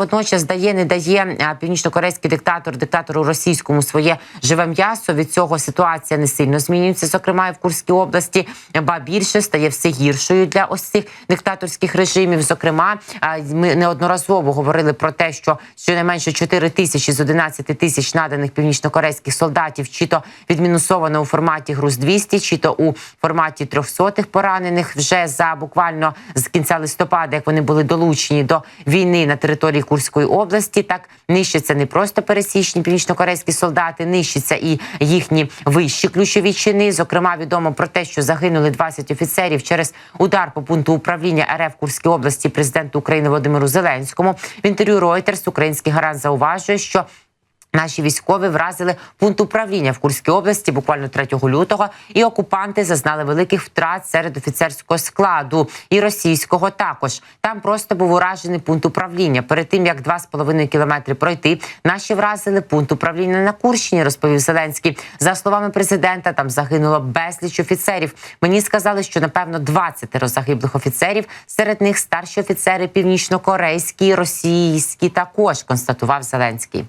водночас дає, не дає північно-корейський диктатор диктатору російському своє живе м'ясо. Від цього ситуація не сильно змінюється, зокрема і в Курській області, ба більше стає все гіршою для ось цих диктаторських режимів. Зокрема, ми неодноразово говорили про те, що щонайменше 4 тисячі з 11 тисяч наданих північно-корейських солдатів, чи то відмінусовано у форматі груз 200 чи то у форматі трьохсотих поранених вже за буквально з кінця листопада, як вони були долучені до війни на території Курської області. Так нищаться не просто пересічні північно-корейські солдати, нищаться і їхні вищі ключові чини. Зокрема, відомо про те, що загинули 20 офіцерів через удар по пункту управління РФ Курській області президенту України Володимиру Зеленському. В інтерв'ю Reuters український гарант зауважує, що Наші військові вразили пункт управління в Курській області буквально 3 лютого, і окупанти зазнали великих втрат серед офіцерського складу і російського також. Там просто був уражений пункт управління. Перед тим як 2,5 кілометри пройти, наші вразили пункт управління на Курщині. Розповів Зеленський. За словами президента, там загинуло безліч офіцерів. Мені сказали, що напевно 20 загиблих офіцерів. Серед них старші офіцери північно-корейські, російські також констатував Зеленський.